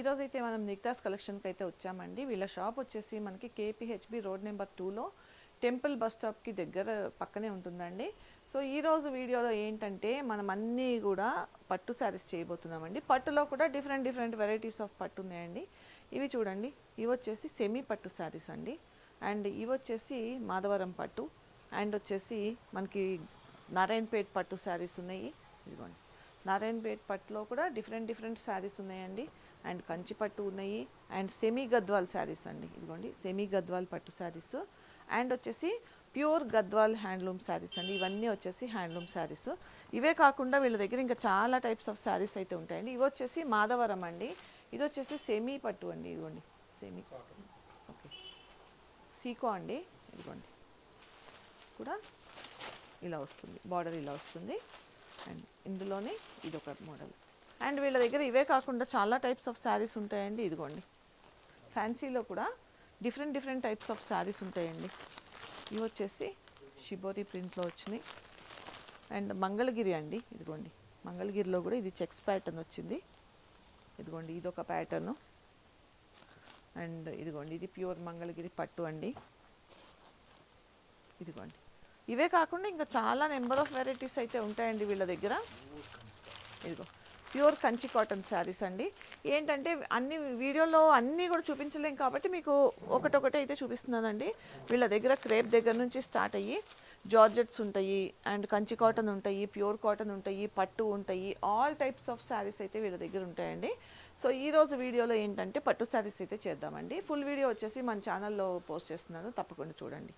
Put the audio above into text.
ఈరోజు అయితే మనం నిక్తాస్ కలెక్షన్కి అయితే వచ్చామండి. వీళ్ళ షాప్ వచ్చేసి మనకి కేపీహెచ్బి రోడ్ నెంబర్ టూలో టెంపుల్ బస్ స్టాప్కి దగ్గర పక్కనే ఉంటుందండి. సో ఈరోజు వీడియోలో ఏంటంటే మనం అన్నీ కూడా పట్టు శారీస్ చేయబోతున్నామండి. పట్టులో కూడా డిఫరెంట్ డిఫరెంట్ వెరైటీస్ ఆఫ్ పట్టు ఉన్నాయండి. ఇవి చూడండి. ఇవి వచ్చేసి సెమీ పట్టు శారీస్ అండి. అండ్ ఇవి వచ్చేసి మాధవరం పట్టు. అండ్ వచ్చేసి మనకి నారాయణపేట్ పట్టు శారీస్ ఉన్నాయి. ఇదిగోండి. నారాయణపేట్ పట్టులో కూడా డిఫరెంట్ డిఫరెంట్ శారీస్ ఉన్నాయండి. అండ్ కంచి పట్టు ఉన్నాయి. అండ్ సెమీ గద్వాల్ శారీస్ అండి. ఇదిగోండి సెమీ గద్వాల్ పట్టు శారీస్. అండ్ వచ్చేసి ప్యూర్ గద్వాల్ హ్యాండ్లూమ్ శారీస్ అండి. ఇవన్నీ వచ్చేసి హ్యాండ్లూమ్ శారీస్. ఇవే కాకుండా వీళ్ళ దగ్గర ఇంకా చాలా టైప్స్ ఆఫ్ శారీస్ అయితే ఉంటాయండి. ఇవి వచ్చేసి మాధవరం అండి. ఇది వచ్చేసి సెమీ పట్టు అండి. ఇదిగోండి సెమీ. ఓకే. సీకో అండి. ఇదిగోండి. కూడా ఇలా వస్తుంది. బార్డర్ ఇలా వస్తుంది. అండ్ ఇందులోనే ఇది ఒక మోడల్. అండ్ వీళ్ళ దగ్గర ఇవే కాకుండా చాలా టైప్స్ ఆఫ్ శారీస్ ఉంటాయండి ఇదిగోండి. ఫ్యాన్సీలో కూడా different different types of sarees ఉంటాయండి. ఇవి వచ్చేసి షిబోరి ప్రింట్లో వచ్చినాయి. అండ్ మంగళగిరి అండి ఇదిగోండి. మంగళగిరిలో కూడా ఇది చెక్స్ ప్యాటర్న్ వచ్చింది. ఇదిగోండి ఇది ఒక ప్యాటర్ను అండ్ ఇదిగోండి ఇది ప్యూర్ మంగళగిరి పట్టు అండి. ఇదిగోండి. ఇవే కాకుండా ఇంకా చాలా నెంబర్ ఆఫ్ వెరైటీస్ అయితే ఉంటాయండి వీళ్ళ దగ్గర. ఇదిగో ప్యూర్ కంచి కాటన్ శారీస్ అండి. ఏంటంటే అన్ని వీడియోలో అన్నీ కూడా చూపించలేం కాబట్టి మీకు ఒకటొకటి అయితే చూపిస్తున్నానండి. వీళ్ళ దగ్గర క్రేప్ దగ్గర నుంచి స్టార్ట్ అయ్యి జార్జెట్స్ ఉంటాయి అండ్ కంచి కాటన్ ఉంటాయి ప్యూర్ కాటన్ ఉంటాయి పట్టు ఉంటాయి ఆల్ టైప్స్ ఆఫ్ శారీస్ అయితే వీళ్ళ దగ్గర ఉంటాయండి. సో ఈరోజు వీడియోలో ఏంటంటే పట్టు శారీస్ అయితే చేద్దామండి. ఫుల్ వీడియో వచ్చేసి మన ఛానల్లో పోస్ట్ చేస్తున్నాను తప్పకుండా చూడండి.